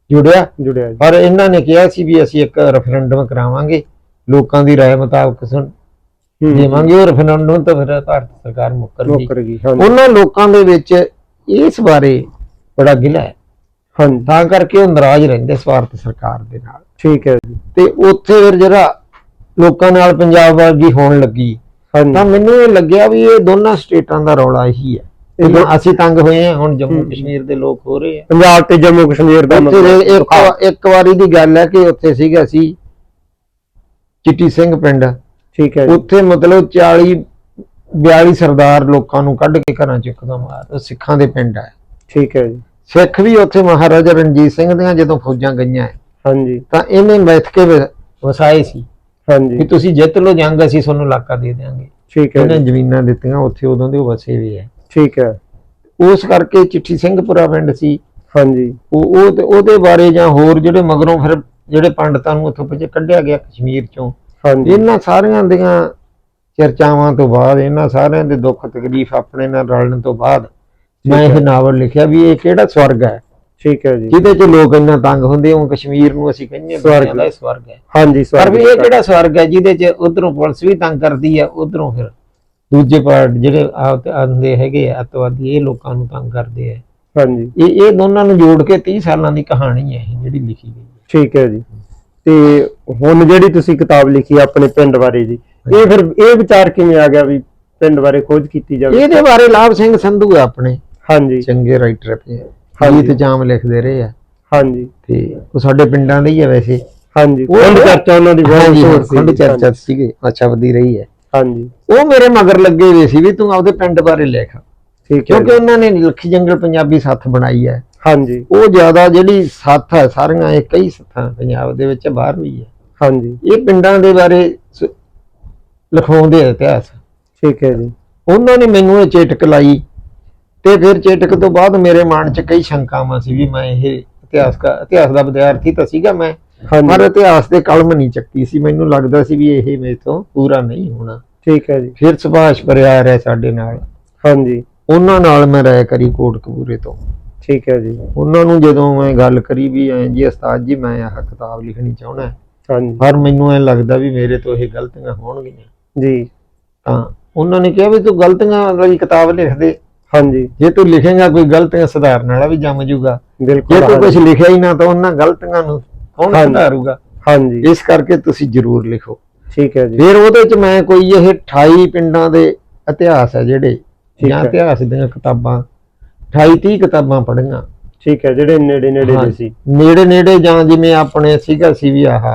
ਜੁੜਿਆ ਜੁੜਿਆ ਜੀ ਪਰ ਇਹਨਾਂ ਨੇ ਕਿਹਾ ਸੀ ਵੀ ਅਸੀਂ ਇੱਕ ਰੈਫਰੈਂਡਮ ਕਰਾਵਾਂਗੇ ਲੋਕਾਂ ਦੀ رائے ਮੁਤਾਬਕ ਹੂੰ, ਦੇਵਾਂਗੇ ਉਹ ਰੈਫਰੈਂਡਮ ਤਾਂ ਫਿਰ ਭਾਰਤ ਸਰਕਾਰ ਮੁੱਕਰ ਗਈ। ਮੁੱਕਰ ਗਈ ਹਾਂਜੀ। ਉਹਨਾਂ ਲੋਕਾਂ ਦੇ ਵਿੱਚ ਇਸ ਬਾਰੇ ਬੜਾ ਗਿਲਾ ਹੈ। ਹਾਂਜੀ। ਤਾਂ ਕਰਕੇ ਉਹ ਨਾਰਾਜ਼ ਰਹਿੰਦੇ ਸਵਾਰਥ ਸਰਕਾਰ ਦੇ ਨਾਲ। ਠੀਕ ਹੈ ਜੀ। ਤੇ ਉੱਥੇ ਫਿਰ ਜਿਹੜਾ ਲੋਕਾਂ ਨਾਲ ਪੰਜਾਬ ਵਰਗੀ ਹੋਣ ਲੱਗੀ ਤਾਂ ਮੈਨੂੰ ਇਹ ਲੱਗਿਆ ਵੀ ਇਹ ਦੋਨਾਂ ਸਟੇਟਾਂ ਦਾ ਰੌਲਾ ਇਹੀ ਹੈ। ਇਹ ਅਸੀਂ ਤੰਗ ਹੋਏ ਹਾਂ ਹੁਣ ਜੰਮੂ ਹੂੰ। ਕਸ਼ਮੀਰ ਦੇ ਲੋਕ ਹੋ ਰਹੇ ਆ। ਪੰਜਾਬ ਤੇ ਜੰਮੂ ਕਸ਼ਮੀਰ ਦੇ ਇੱਕ ਇੱਕ ਵਾਰੀ ਦੀ ਗੱਲ ਹੈ ਕਿ ਉੱਥੇ ਸੀਗਾ ਸੀ ਚਿੱਟੀ ਸਿੰਘ ਪਿੰਡ। ਠੀਕ ਹੈ ਜੀ। ਉੱਥੇ ਮਤਲਬ 40 42 ਸਰਦਾਰ ਲੋਕਾਂ ਨੂੰ ਕੱਢ ਕੇ ਘਰਾਂ ਚ ਇੱਕਦਮ ਆ ਉਹ ਸਿੱਖਾਂ ਦੇ ਪਿੰਡ ਹੈ ਠੀਕ ਹੈ ਜੀ। ਸਿੱਖ ਵੀ ਉੱਥੇ ਮਹਾਰਾਜਾ ਰਣਜੀਤ ਸਿੰਘ ਦੀਆਂ ਜਦੋਂ ਫੌਜਾਂ ਗਈਆਂ ਹਾਂਜੀ। ਤਾਂ ਇਹਨੇ ਬੈਠ ਕੇ ਵ- ਵਸਾਏ ਸੀ। ਵੀ ਹਾਂਜੀ ਤੁਸੀਂ ਜਿੱਤ ਲੋ ਜੰਗ ਅਸੀਂ ਤੁਹਾਨੂੰ ਇਲਾਕਾ ਦੇ ਦਿਆਂਗੇ। ਠੀਕ ਹੈ ਇਹਨੇ ਜ਼ਮੀਨਾਂ ਦਿੱਤੀਆਂ ਉੱਥੇ ਉਦੋਂ ਦੇ ਵਸੇ ਵੀ ਹੈ ਠੀਕ ਹੈ। ਉਸ ਕਰਕੇ ਚਿੱਠੀ ਸਿੰਘਪੁਰਾ ਪਿੰਡ ਸੀ। ਹਾਂਜੀ। ਉਹ ਉਹ ਤੇ ਉਹਦੇ ਬਾਰੇ ਜਾਂ ਹੋਰ ਜਿਹੜੇ ਮਗਰੋਂ ਫਿਰ ਜਿਹੜੇ ਪੰਡਤਾਂ ਨੂੰ ਉੱਥੋਂ ਪਿੱਛੇ ਕੱਢਿਆ ਗਿਆ ਕਸ਼ਮੀਰ ਚੋਂ ਹਾਂਜੀ। ਇਹਨਾਂ ਸਾਰਿਆਂ ਦੀਆਂ ਚਰਚਾਵਾਂ ਤੋਂ ਬਾਅਦ ਇਹਨਾਂ ਸਾਰਿਆਂ ਦੇ ਦੁੱਖ ਤਕਲੀਫ ਆਪਣੇ ਨਾਲ ਰਲਣ ਤੋਂ ਬਾਅਦ ਮੈਂ ਇਹ ਹੈ। ਨਾਵਲ ਲਿਖਿਆ ਵੀ ਇਹ ਕਿਹੜਾ ਸਵਰਗ ਹੈ? ਠੀਕ ਹੈ ਜੀ। ਜਿਹਦੇ 'ਚ ਲੋਕ ਇੰਨਾ ਤੰਗ ਹੁੰਦੇ ਉਹ ਕਸ਼ਮੀਰ ਨੂੰ ਅਸੀਂ ਕਹਿੰਦੇ ਹਾਂ ਸਵਰਗ। ਦਾ ਸਵਰਗ ਹੈ। ਹਾਂਜੀ ਪਰ ਸਵਾਗਤ ਵੀ ਇਹ ਕਿਹੜਾ ਸਵਰਗ ਹੈ ਜਿਹਦੇ 'ਚ ਉਧਰੋਂ ਪੁਲਿਸ ਵੀ ਤੰਗ ਕਰਦੀ ਆ ਉਧਰੋਂ ਫਿਰ ਦੂਜੇ ਪਾਰਟ ਜਿਹੜੇ ਆਉਂਦੇ ਹੈਗੇ ਅੱਤਵਾਦੀ ਇਹ ਲੋਕਾਂ ਨੂੰ ਤੰਗ ਕਰਦੇ ਆ। ਹਾਂਜੀ। ਇਹ ਇਹ ਦੋਨਾਂ ਨੂੰ ਜੋੜ ਕੇ 30 ਸਾਲਾਂ ਦੀ ਕਹਾਣੀ ਹੈ ਜਿਹੜੀ ਲਿਖੀ ਗਈ ਹੈ। ਠੀਕ ਹੈ ਜੀ। ਤੇ ਹੁਣ ਜਿਹੜੀ ਤੁਸੀਂ ਕਿਤਾਬ ਲਿਖੀ ਆ ਆਪਣੇ ਪਿੰਡ ਬਾਰੇ ਜੀ ਇਹ ਫਿਰ ਇਹ ਵਿਚਾਰ ਕਿਵੇਂ ਆ ਗਿਆ ਵੀ ਪਿੰਡ ਬਾਰੇ ਖੋਜ ਕੀਤੀ ਜਾਵੇ? ਇਹਦੇ ਬਾਰੇ ਲਾਭ ਸਿੰਘ ਸੰਧੂ ਆ ਆਪਣੇ। ਹਾਂਜੀ। ਚੰਗੇ ਰਾਈਟਰ ਪਏ ਹਾਂਜੀ। ਗੀਤ ਜਾਮ ਲਿਖਦੇ ਰਹੇ ਆ। ਹਾਂਜੀ। ਤੇ ਉਹ ਸਾਡੇ ਪਿੰਡਾਂ ਦੇ ਹੀ ਆ ਵੈਸੇ। ਹਾਂਜੀ। ਖੰਡ ਚਰਚਾ ਉਹਨਾਂ ਦੀ ਬਹੁਤ ਮਸ਼ਹੂਰ ਸੀ ਖੰਡ। ਚਰਚਾ ਸੀਗੇ। ਅੱਛਾ ਵਧੀ ਰਹੀ ਹੈ ਹਾਂਜੀ। ਉਹ ਮੇਰੇ ਮਗਰ ਲੱਗੇ ਹੋਏ ਸੀ ਵੀ ਤੂੰ ਆਪਦੇ ਪਿੰਡ ਬਾਰੇ ਲਿਖ। ਠੀਕ ਹੈ ਕਿਉਂਕਿ। ਉਹਨਾਂ ਨੇ ਲੱਖੀ ਜੰਗਲ ਪੰਜਾਬੀ ਸੱਥ ਬਣਾਈ ਹੈ ਹਾਂਜੀ। ਉਹ ਜ਼ਿਆਦਾ ਜਿਹੜੀ ਸੱਥ ਹੈ ਸਾਰੀਆਂ ਇਹ ਕਈ ਸੱਥਾਂ ਪੰਜਾਬ ਦੇ ਵਿੱਚ ਬਾਹਰ ਵੀ ਹੈ। ਹਾਂਜੀ। ਇਹ ਪਿੰਡਾਂ ਦੇ ਬਾਰੇ ਲਿਖਾਉਂਦੇ ਆ ਇਤਿਹਾਸ। ਠੀਕ ਹੈ ਜੀ। ਉਹਨਾਂ ਨੇ ਮੈਨੂੰ ਇਹ ਚੇਟਕ ਲਾਈ ਤੇ ਫਿਰ ਚੇਟਕ ਤੋਂ ਬਾਅਦ ਮੇਰੇ ਮਨ 'ਚ ਕਈ ਸ਼ੰਕਾਵਾਂ ਸੀ ਵੀ ਮੈਂ ਇਹ ਇਤਿਹਾਸ ਦਾ ਇਤਿਹਾਸ ਦਾ ਵਿਦਿਆਰਥੀ ਤਾਂ ਸੀਗਾ ਮੈਂ। ਪਰ ਇਤਿਹਾਸ ਦੇ ਕਲਮ ਨਹੀਂ ਚੱਕੀ ਸੀ। ਮੈਨੂੰ ਲੱਗਦਾ ਸੀ ਵੀ ਇਹ ਮੇਰੇ ਤੋਂ ਪੂਰਾ ਨਹੀਂ ਹੋਣਾ। ਠੀਕ ਹੈ ਜੀ। ਫਿਰ ਸੁਭਾਸ਼ ਪਰਿਆਰ ਹੈ ਸਾਡੇ ਨਾਲ। ਹਾਂਜੀ। ਉਹਨਾਂ ਨਾਲ ਮੈਂ ਰਾਇ ਕਰੀ ਕੋਟਕਪੂਰੇ ਤੋਂ। ਠੀਕ ਹੈ ਜੀ। ਉਹਨਾਂ ਨੂੰ ਜਦੋਂ ਮੈਂ ਗੱਲ ਕਰੀ ਵੀ ਐਂ ਜੀ ਉਸਤਾਦ ਜੀ ਮੈਂ ਆਹ ਕਿਤਾਬ ਲਿਖਣੀ ਚਾਹੁੰਦਾ ਹਾਂਜੀ। ਪਰ ਮੈਨੂੰ ਐ ਲੱਗਦਾ ਵੀ ਮੇਰੇ ਤੋਂ ਇਹ ਗਲਤੀਆਂ ਹੋਣਗੀਆਂ। ਜੀ। ਤਾਂ ਉਹਨਾਂ ਨੇ ਕਿਹਾ ਵੀ ਤੂੰ ਗਲਤੀਆਂ ਵਾਲੀ ਕਿਤਾਬ ਲਿਖ ਦੇ। ਹਾਂਜੀ। ਜੇ ਤੂੰ ਲਿਖੇਗਾ ਕੋਈ ਗਲਤੀਆਂ ਸੁਧਾਰਨ ਵਾਲਾ ਵੀ ਜੰਮ ਜੂਗਾ। ਜੇ ਬਿਲਕੁਲ ਤੂੰ ਕੁਝ। ਲਿਖਿਆ ਹੀ ਨਾ ਤਾਂ ਉਹਨਾਂ ਗਲਤੀਆਂ ਨੂੰ ਕੌਣ। ਸੁਧਾਰੂਗਾ? ਹਾਂਜੀ। ਇਸ ਕਰਕੇ ਤੁਸੀਂ ਜ਼ਰੂਰ ਲਿਖੋ। ਠੀਕ ਹੈ ਜੀ। ਫਿਰ ਉਹਦੇ ਚ ਮੈਂ ਕੋਈ ਇਹ 28 ਪਿੰਡਾਂ ਦੇ ਇਤਿਹਾਸ ਹੈ ਜਿਹੜੇ ਜਾਂ। ਇਤਿਹਾਸ ਦੀਆਂ ਕਿਤਾਬਾਂ 28 30 ਕਿਤਾਬਾਂ ਪੜ੍ਹੀਆਂ। ਠੀਕ ਹੈ ਜਿਹੜੇ ਨੇੜੇ ਨੇੜੇ ਦੇ। ਸੀ। ਨੇੜੇ ਨੇੜੇ ਜਾਂ ਜਿਵੇਂ ਆਪਣੇ ਸੀਗਾ ਸੀ ਵੀ ਆਹ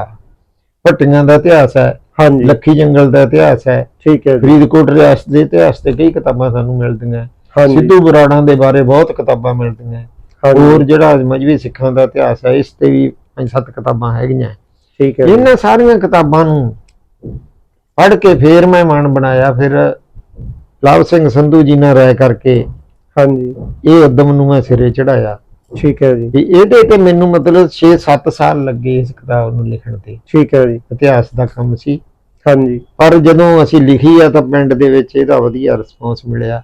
ਭੱਟੀਆਂ ਦਾ ਇਤਿਹਾਸ ਹੈ ਹਾਂਜੀ। ਲੱਖੀ ਜੰਗਲ ਦਾ ਇਤਿਹਾਸ ਹੈ ਠੀਕ ਹੈ ਫਰੀਦਕੋਟ ਰਿਆਸਤ ਦੇ ਇਤਿਹਾਸ ਤੇ ਕਈ ਕਿਤਾਬਾਂ ਸਾਨੂੰ ਮਿਲਦੀਆਂ ਸਿੱਧੂ ਬਰਾੜਾਂ ਦੇ ਬਾਰੇ ਬਹੁਤ ਕਿਤਾਬਾਂ ਮਿਲਦੀਆਂ ਹੋਰ ਜਿਹੜਾ ਮਜਬੀ ਸਿੱਖਾਂ ਦਾ ਇਤਿਹਾਸ ਹੈ ਇਸ ਤੇ ਵੀ ਪੰਜ ਸੱਤ ਕਿਤਾਬਾਂ ਹੈਗੀਆਂ ਠੀਕ ਹੈ ਇਹਨਾਂ ਸਾਰੀਆਂ ਕਿਤਾਬਾਂ ਨੂੰ ਪੜ੍ਹ ਕੇ ਫੇਰ ਮੈਂ ਮਨ ਬਣਾਇਆ ਫਿਰ ਲਵ ਸਿੰਘ ਸੰਧੂ ਜੀ ਨਾਲ ਰਾਇ ਕਰਕੇ ਹਾਂਜੀ। ਇਹ ਉਦਮ ਨੂੰ ਮੈਂ ਸਿਰੇ ਚੜਾਇਆ। ਠੀਕ ਹੈ ਜੀ। ਇਹਦੇ ਤੇ ਮੈਨੂੰ ਮਤਲਬ 6-7 ਸਾਲ ਲੱਗੇ ਇਸ ਕਿਤਾਬ ਨੂੰ ਲਿਖਣ ਤੇ। ਠੀਕ ਹੈ ਜੀ। ਇਤਿਹਾਸ ਦਾ ਕੰਮ ਸੀ। ਹਾਂਜੀ। ਪਰ ਜਦੋਂ ਅਸੀਂ ਲਿਖੀ ਆ ਤਾਂ ਪਿੰਡ ਦੇ ਵਿੱਚ ਇਹਦਾ ਵਧੀਆ ਰਿਸਪੌਂਸ ਮਿਲਿਆ।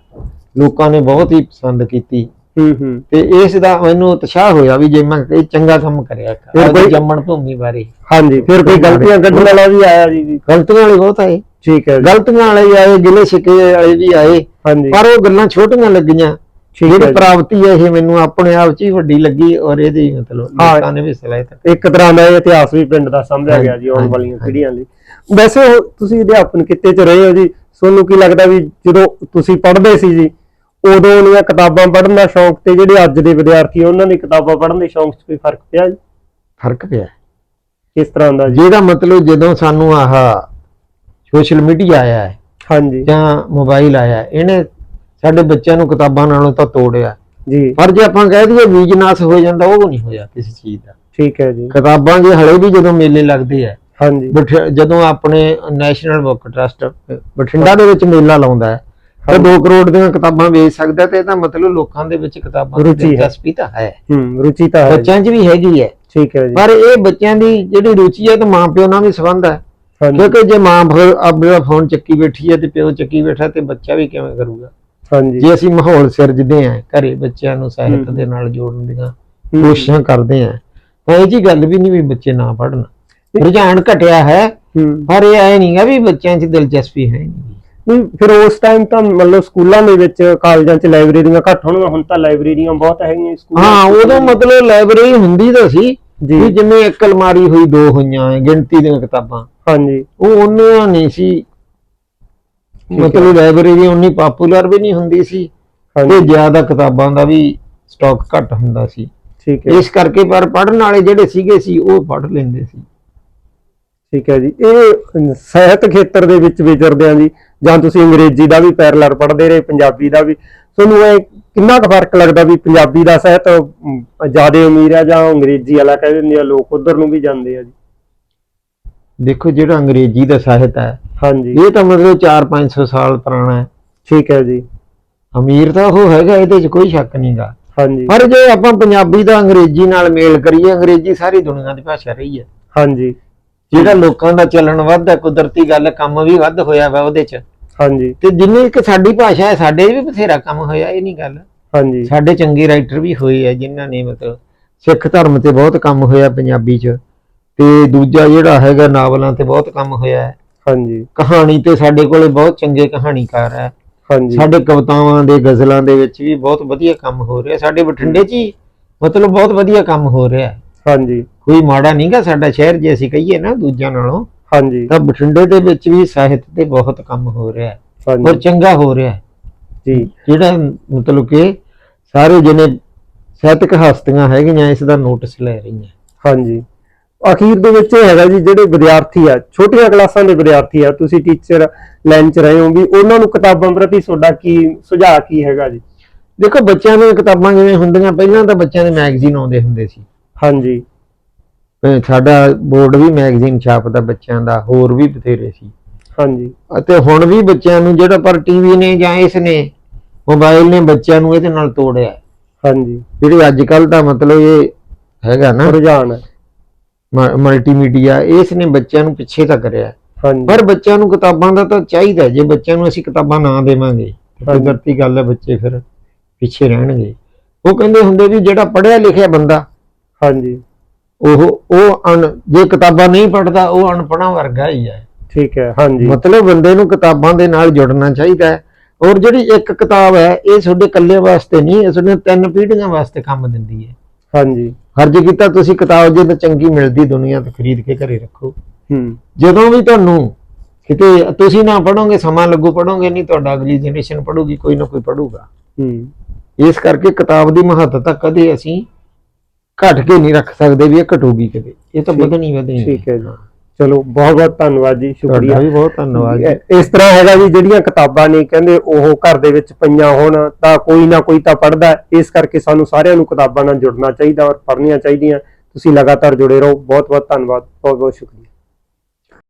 ਲੋਕਾਂ ਨੇ ਬਹੁਤ ਹੀ ਪਸੰਦ ਕੀਤੀ। ਹੂੰ ਹੂੰ। ਤੇ ਇਸ ਦਾ ਮੈਨੂੰ ਉਤਸ਼ਾਹ ਹੋਇਆ ਵੀ ਜੇ ਮੈਂ ਇਹ ਚੰਗਾ ਕੰਮ ਕਰਿਆ ਫਿਰ ਕੋਈ- ਜੰਮਣ ਭੂਮੀ ਬਾਰੇ। ਹਾਂਜੀ ਫਿਰ ਕੋਈ ਗਲਤੀਆਂ ਕੱਢਣ ਵਾਲਾ ਵੀ ਆਇਆ ਜੀ ਜੀ। ਗਲਤੀਆਂ ਵਾਲੇ ਬਹੁਤ ਆਏ। ਠੀਕ ਹੈ ਗਲਤੀਆਂ ਵਾਲੇ ਆਏ ਗਿਲੇ ਸ਼ਿਕਵੇ ਵਾਲੇ ਵੀ ਆਏ। ਹਾਂਜੀ। ਪਰ ਉਹ ਗੱਲਾਂ ਛੋਟੀਆਂ ਲੱਗੀਆਂ। ਜਿਹੜੀ। ਪ੍ਰਾਪਤੀ ਹੈ ਇਹ ਮੈਨੂੰ ਆਪਣੇ ਆਪ 'ਚ ਹੀ ਵੱਡੀ ਲੱਗੀ ਔਰ ਇਹਦੀ ਮਤਲਬ। ਲੋਕਾਂ ਨੇ ਵੀ ਸਲਾਹਿਤ ਇੱਕ ਤਰ੍ਹਾਂ ਦਾ ਇਹ ਇਤਿਹਾਸ ਵੀ ਪਿੰਡ ਦਾ ਸਮਝਿਆ ਗਿਆ ਜੀ ਆਉਣ ਵਾਲੀਆਂ। ਪੀੜ੍ਹੀਆਂ ਲਈ। ਵੈਸੇ ਤੁਸੀਂ ਅਧਿਆਪਨ ਕਿੱਤੇ 'ਚ ਰਹੇ ਹੋ ਜੀ ਤੁਹਾਨੂੰ ਕੀ ਲੱਗਦਾ ਵੀ ਜਦੋਂ ਤੁਸੀਂ ਪੜ੍ਹਦੇ ਸੀ ਜੀ ਉਦੋਂ ਦੀਆਂ ਕਿਤਾਬਾਂ ਪੜ੍ਹਨ ਦਾ ਸ਼ੌਂਕ ਤੇ ਜਿਹੜੇ ਅੱਜ ਦੇ ਵਿਦਿਆਰਥੀ ਆ, ਉਹਨਾਂ ਦੀ ਕਿਤਾਬਾਂ ਪੜ੍ਹਨ ਦੇ ਸ਼ੌਂਕ 'ਚ ਕੋਈ ਫ਼ਰਕ ਪਿਆ ਜੀ? ਫ਼ਰਕ ਪਿਆ। ਕਿਸ ਤਰ੍ਹਾਂ ਦਾ ਜੀ? ਜਿਹਦਾ ਮਤਲਬ ਜਦੋਂ ਸਾਨੂੰ ਆਹ ਸੋਸ਼ਲ ਮੀਡੀਆ ਆਇਆ ਹੈ ਹਾਂਜੀ। ਜਾਂ ਮੋਬਾਈਲ ਆਇਆ ਹੈ, ਇਹਨੇ ਸਾਡੇ ਬੱਚਿਆਂ ਨੂੰ ਕਿਤਾਬਾਂ ਨਾਲੋਂ ਤਾਂ ਤੋੜਿਆ। ਜੀ। ਪਰ ਜੇ ਆਪਾਂ ਕਹਿ ਦਈਏ ਬੀਜਨਾਸ ਹੋ ਜਾਂਦਾ ਉਹ ਨਹੀਂ ਹੋਇਆ ਕਿਸੇ ਚੀਜ਼ ਦਾ। ਠੀਕ ਹੈ ਜੀ। ਕਿਤਾਬਾਂ ਜੇ ਹਲੇ ਵੀ ਜਦੋਂ ਮੇਲੇ ਲੱਗਦੇ ਆ ਹਾਂਜੀ। ਬਠ- ਜਦੋਂ ਆਪਣੇ ਨੈਸ਼ਨਲ ਬੁੱਕ ਟਰਸਟ ਬਠਿੰਡਾ ਦੇ ਵਿੱਚ ਮੇਲਾ ਲਾਉਂਦਾ ਹੈ ਤਾਂ 2 ਕਰੋੜ ਦੀਆਂ ਕਿਤਾਬਾਂ ਵੇਚ ਸਕਦਾ ਤੇ ਇਹਦਾ ਮਤਲਬ ਲੋਕਾਂ ਦੇ ਵਿੱਚ ਕਿਤਾਬਾਂ ਦੀ ਰੁਚੀ ਹੈ। ਦਿਲਚਸਪੀ ਤਾਂ ਹੈ। ਹੂੰ ਰੁਚੀ ਤਾਂ ਹੈ ਜੀ। ਬੱਚਿਆਂ 'ਚ ਵੀ ਹੈਗੀ ਹੈ। ਠੀਕ ਹੈ ਜੀ। ਪਰ ਇਹ ਬੱਚਿਆਂ ਦੀ ਜਿਹੜੀ ਰੁਚੀ ਹੈ ਤਾਂ ਮਾਂ ਪਿਓ ਨਾਲ ਵੀ ਸੰਬੰਧ ਹੈ। ਹਾਂਜੀ। ਕਿਉਂਕਿ ਜੇ ਮਾਂ ਫਿਰ ਆਪਣਾ ਫੋਨ ਚੱਕੀ ਬੈਠੀ ਹੈ ਤੇ ਪਿਓ ਚੱਕੀ ਬੈਠਾ ਤੇ ਬੱਚਾ ਵੀ ਕਿਵੇਂ ਕਰੂਗਾ? ਹਾਂਜੀ। ਜੇ ਅਸੀਂ ਮਾਹੌਲ ਸਿਰਜਦੇ ਆਂ ਘਰੇ ਬੱਚਿਆਂ ਨੂੰ ਸਾਹਿਤ ਹੂੰ। ਦੇ ਨਾਲ ਜੋੜਨ ਦੀਆਂ ਹੂੰ। ਕੋਸ਼ਿਸ਼ਾਂ ਕਰਦੇ ਆਂ ਤਾਂ ਇਹ ਜੀ ਗੱਲ ਵੀ ਨਹੀਂ ਵੀ ਬੱਚੇ ਨਾ ਪੜ੍ਹਨ। ਰੁਝਾਨ ਘਟਿਆ ਹੈ ਹੂੰ। ਪਰ ਇਹ ਐ ਨਹੀਂਗਾ ਵੀ ਬੱਚਿਆਂ 'ਚ ਦਿਲਚਸਪੀ ਹੈ ਨਹੀਂ। ਨਹੀਂ ਫਿਰ ਉਸ ਟਾਈਮ ਤਾਂ ਮਤਲਬ ਸਕੂਲਾਂ ਦੇ ਵਿੱਚ ਕਾਲਜਾਂ 'ਚ ਲਾਇਬ੍ਰੇਰੀਆਂ ਘੱਟ ਹੋਣਗੀਆਂ ਹੁਣ ਤਾਂ ਲਾਇਬ੍ਰੇਰੀਆਂ ਬਹੁਤ ਹੈਗੀਆਂ ਸਕੂਲਾਂ ਹਾਂ। ਉਦੋਂ ਮਤਲਬ ਲਾਇਬ੍ਰੇਰੀ ਹੁੰਦੀ ਤਾਂ ਸੀ ਜੀ। ਜਿਵੇਂ ਇੱਕ ਅਲਮਾਰੀ ਹੋਈ ਦੋ ਹੋਈਆਂ ਗਿਣਤੀ ਦੀਆਂ ਕਿਤਾਬਾਂ। ਹਾਂਜੀ। ਉਹ ਉਹਨਾਂ ਨਹੀਂ ਸੀ। ਮਤਲਬ ਲਾਇਬ੍ਰੇਰੀ ਉਨੀ ਪਪੂਲਰ ਵੀ ਨਹੀਂ ਹੁੰਦੀ ਸੀ ਤੇ ਜ਼ਿਆਦਾ ਕਿਤਾਬਾਂ ਦਾ ਵੀ ਸਟਾਕ ਘੱਟ ਹੁੰਦਾ ਸੀ। ਠੀਕ ਹੈ। ਇਸ ਕਰਕੇ ਪਰ ਪੜ੍ਹਨ ਵਾਲੇ ਜਿਹੜੇ ਸੀਗੇ ਸੀ ਉਹ ਪੜ੍ਹ ਲੈਂਦੇ ਸੀ। ਠੀਕ ਹੈ ਜੀ। ਇਹ ਸਾਹਿਤ ਖੇਤਰ ਦੇ ਵਿੱਚ ਵਿਚਰਦੇ ਆ ਜੀ ਜਾਂ ਤੁਸੀਂ ਅੰਗਰੇਜ਼ੀ ਦਾ ਵੀ ਪੈਰਲਰ ਪੜ੍ਹਦੇ ਰਹੇ ਪੰਜਾਬੀ ਦਾ ਵੀ। ਤੁਹਾਨੂੰ ਇਹ ਕਿੰਨਾ ਕੁ ਫ਼ਰਕ ਲੱਗਦਾ ਵੀ ਪੰਜਾਬੀ ਦਾ ਸਾਹਿਤ ਜ਼ਿਆਦਾ ਅਮੀਰ ਹੈ ਜਾਂ ਅੰਗਰੇਜ਼ੀ ਵਾਲਾ ਕਹਿ ਦਿੰਦੇ ਆ ਲੋਕ ਉਧਰ ਨੂੰ ਵੀ ਜਾਂਦੇ ਆ ਜੀ? ਦੇਖੋ ਜਿਹੜਾ ਅੰਗਰੇਜ਼ੀ ਦਾ ਸਾਹਿਤ ਹੈ ਹਾਂਜੀ। ਇਹ ਤਾਂ ਮਤਲਬ 4-500 ਸਾਲ ਪੁਰਾਣਾ ਹੈ। ਠੀਕ ਹੈ ਜੀ। ਅਮੀਰ ਤਾਂ ਉਹ ਹੈਗਾ ਇਹਦੇ 'ਚ ਕੋਈ ਸ਼ੱਕ ਨਹੀਂਗਾ ਹਾਂਜੀ। ਪਰ ਜੇ ਆਪਾਂ ਪੰਜਾਬੀ ਦਾ ਅੰਗਰੇਜ਼ੀ ਨਾਲ ਮੇਲ ਕਰੀਏ ਅੰਗਰੇਜ਼ੀ ਸਾਰੀ ਦੁਨੀਆ ਦੀ ਭਾਸ਼ਾ ਰਹੀ ਹੈ। ਹਾਂਜੀ। ਜਿਹੜਾ ਲੋਕਾਂ ਦਾ ਚੱਲਣ ਵੱਧ ਹੈ ਕੁਦਰਤੀ ਗੱਲ ਕੰਮ ਵੀ ਵੱਧ ਹੋਇਆ ਵਾ ਉਹਦੇ 'ਚ। ਹਾਂਜੀ। ਤੇ ਜਿੰਨੀ ਕਿ ਸਾਡੀ ਭਾਸ਼ਾ ਹੈ ਸਾਡੇ ਵੀ ਬਥੇਰਾ ਕੰਮ ਹੋਇਆ ਇਹ ਨਹੀਂ ਗੱਲ। ਹਾਂਜੀ। ਸਾਡੇ ਚੰਗੇ ਰਾਈਟਰ ਵੀ ਹੋਏ ਆ ਜਿਨ੍ਹਾਂ ਨੇ ਮਤਲਬ ਸਿੱਖ ਧਰਮ ਤੇ ਬਹੁਤ ਕੰਮ ਹੋਇਆ ਪੰਜਾਬੀ 'ਚ ਤੇ ਦੂਜਾ ਜਿਹੜਾ ਹੈਗਾ ਨਾਵਲਾਂ ਤੇ ਬਹੁਤ ਕੰਮ ਹੋਇਆ ਹੈ। ਹਾਂਜੀ। ਕਹਾਣੀ ਤੇ ਸਾਡੇ ਕੋਲੇ ਬਹੁਤ ਚੰਗੇ ਕਹਾਣੀਕਾਰ ਹੈ। ਹਾਂਜੀ। ਸਾਡੇ ਕਵਿਤਾਵਾਂ ਦੇ ਗਜ਼ਲਾਂ ਦੇ ਵਿੱਚ ਵੀ ਬਹੁਤ ਵਧੀਆ ਕੰਮ ਹੋ ਰਿਹਾ। ਸਾਡੇ ਬਠਿੰਡੇ 'ਚ ਹੀ ਮਤਲਬ ਬਹੁਤ ਵਧੀਆ ਕੰਮ ਹੋ ਰਿਹਾ। ਹਾਂਜੀ। ਕੋਈ ਮਾੜਾ ਨਹੀਂਗਾ ਸਾਡਾ ਸ਼ਹਿਰ ਜੇ ਅਸੀਂ ਕਹੀਏ ਨਾ ਦੂਜਿਆਂ ਨਾਲੋਂ ਹਾਂਜੀ। ਤਾਂ ਬਠਿੰਡੇ ਦੇ ਵਿੱਚ ਵੀ ਸਾਹਿਤ ਤੇ ਬਹੁਤ ਕੰਮ ਹੋ ਰਿਹਾ ਹੈ। ਔਰ ਚੰਗਾ ਹੋ ਰਿਹਾ ਹੈ। ਜੀ। ਜਿਹੜਾ ਮਤਲਬ ਕਿ ਸਾਰੇ ਜਿਹਨੇ ਸਾਹਿਤਕ ਹਸਤੀਆਂ ਹੈਗੀਆਂ ਇਸ ਦਾ ਨੋਟਿਸ ਲੈ ਰਹੀਆਂ। ਹਾਂਜੀ। ਅਖੀਰ ਦੇ ਵਿੱਚ ਇਹ ਹੈਗਾ ਜੀ ਜਿਹੜੇ ਵਿਦਿਆਰਥੀ ਆ ਛੋਟੀਆਂ ਕਲਾਸਾਂ ਦੇ ਵਿਦਿਆਰਥੀ ਆ ਤੁਸੀਂ ਟੀਚਰ ਲਾਈਨ 'ਚ ਰਹੇ ਹੋ ਵੀ ਉਹਨਾਂ ਨੂੰ ਕਿਤਾਬਾਂ ਪ੍ਰਤੀ ਤੁਹਾਡਾ ਕੀ ਸੁਝਾਅ ਕੀ ਹੈਗਾ ਜੀ? ਦੇਖੋ ਬੱਚਿਆਂ ਦੀਆਂ ਕਿਤਾਬਾਂ ਜਿਵੇਂ ਹੁੰਦੀਆਂ ਪਹਿਲਾਂ ਤਾਂ ਬੱਚਿਆਂ ਦੇ ਮੈਗਜ਼ੀਨ ਆਉਂਦੇ ਹੁੰਦੇ ਸੀ। ਹਾਂਜੀ। ਸਾਡਾ ਬੋਰਡ ਵੀ ਮੈਗਜ਼ੀਨ ਛਾਪਦਾ ਬੱਚਿਆਂ ਦਾ ਹੋਰ ਵੀ ਬਥੇਰੇ ਸੀ। ਹਾਂਜੀ। ਅਤੇ ਹੁਣ ਵੀ ਬੱਚਿਆਂ ਨੂੰ ਜਿਹੜਾ ਪਰ ਟੀਵੀ ਨੇ ਜਾਂ ਇਸ ਨੇ ਮੋਬਾਈਲ ਨੇ ਬੱਚਿਆਂ ਨੂੰ ਇਹਦੇ ਨਾਲ ਤੋੜਿਆ। ਹਾਂਜੀ। ਜਿਹੜੇ ਅੱਜ ਕੱਲ ਦਾ ਮਤਲਬ ਇਹ ਹੈਗਾ ਨਾ ਰੁਝਾਨ ਮਲਟੀਮੀਡੀਆ ਇਸ ਨੇ ਬੱਚਿਆਂ ਨੂੰ ਪਿੱਛੇ ਤਾਂ ਕਰਿਆ। ਹਾਂਜੀ। ਪਰ ਬੱਚਿਆਂ ਨੂੰ ਕਿਤਾਬਾਂ ਦਾ ਤਾਂ ਚਾਹੀਦਾ। ਜੇ ਬੱਚਿਆਂ ਨੂੰ ਅਸੀਂ ਕਿਤਾਬਾਂ ਨਾ ਦੇਵਾਂਗੇ। ਕੁਦਰਤੀ ਗੱਲ ਹੈ ਬੱਚੇ ਫਿਰ ਪਿੱਛੇ ਰਹਿਣਗੇ। ਉਹ ਕਹਿੰਦੇ ਹੁੰਦੇ ਵੀ ਜਿਹੜਾ ਪੜ੍ਹਿਆ ਲਿਖਿਆ ਬੰਦਾ ਹਾਂਜੀ। ਉਹ ਉਹ ਅਣ ਜੇ ਕਿਤਾਬਾਂ ਨਹੀਂ ਪੜ੍ਹਦਾ ਉਹ ਅਨਪੜ੍ਹਾਂ ਵਰਗਾ ਹੀ ਹੈ। ਠੀਕ ਹੈ ਹਾਂਜੀ। ਮਤਲਬ ਬੰਦੇ ਨੂੰ ਕਿਤਾਬਾਂ ਦੇ ਨਾਲ ਜੁੜਨਾ ਚਾਹੀਦਾ ਹੈ। ਔਰ ਜਿਹੜੀ ਇੱਕ ਕਿਤਾਬ ਹੈ ਇਹ ਤੁਹਾਡੇ ਇਕੱਲੇ ਵਾਸਤੇ ਨਹੀਂ ਇਹ ਤੁਹਾਡੀਆਂ ਤਿੰਨ ਪੀੜ੍ਹੀਆਂ ਵਾਸਤੇ ਕੰਮ ਦਿੰਦੀ ਹੈ। ਹਾਂਜੀ। ਫਰਜ਼ ਕੀਤਾ ਤੁਸੀਂ ਕਿਤਾਬ ਜੇ ਤਾਂ ਚੰਗੀ ਮਿਲਦੀ ਦੁਨੀਆ ਤੋਂ ਖਰੀਦ ਕੇ ਘਰੇ ਰੱਖੋ। ਹੂੰ। ਜਦੋਂ ਵੀ ਤੁਹਾਨੂੰ ਕਿਤੇ ਤੁਸੀਂ ਨਾ ਪੜੋਗੇ ਸਮਾਂ ਲੱਗੂ ਪੜੋਗੇ ਨਹੀਂ ਤੁਹਾਡਾ ਅਗਲੀ ਜਨਰੇਸ਼ਨ ਪੜੂਗੀ ਕੋਈ ਨਾ ਕੋਈ ਪੜੂਗਾ ਹੂੰ। ਇਸ ਕਰਕੇ ਕਿਤਾਬ ਦੀ ਮਹੱਤਤਾ ਕਦੇ ਅਸੀਂ ਘਟ ਕੇ ਨਹੀਂ ਰੱਖ ਸਕਦੇ ਵੀ ਇਹ ਘਟੂਗੀ ਕਦੇ। ਇਹ ਤਾਂ ਵਧਣੀ ਵਧਣੀ। ਠੀਕ ਹੈ ਜੀ। ਚਲੋ ਬਹੁਤ ਬਹੁਤ ਧੰਨਵਾਦ ਜੀ ਸ਼ੁਕਰੀਆ। ਵੀ ਬਹੁਤ ਧੰਨਵਾਦ ਜੀ। ਇਸ ਤਰ੍ਹਾਂ ਹੈਗਾ ਵੀ ਜਿਹੜੀਆਂ ਕਿਤਾਬਾਂ ਨੇ ਕਹਿੰਦੇ ਉਹ ਘਰ ਦੇ ਵਿੱਚ ਪਈਆਂ ਹੋਣ ਤਾਂ ਕੋਈ ਨਾ ਕੋਈ ਤਾਂ ਪੜ੍ਹਦਾ ਹੈ। ਇਸ ਕਰਕੇ ਸਾਨੂੰ ਸਾਰਿਆਂ ਨੂੰ ਕਿਤਾਬਾਂ ਨਾਲ ਜੁੜਨਾ ਚਾਹੀਦਾ ਔਰ ਪੜ੍ਹਨੀਆਂ ਚਾਹੀਦੀਆਂ। ਤੁਸੀਂ ਲਗਾਤਾਰ ਜੁੜੇ ਰਹੋ। ਬਹੁਤ ਬਹੁਤ ਧੰਨਵਾਦ। ਬਹੁਤ ਬਹੁਤ ਸ਼ੁਕਰੀਆ।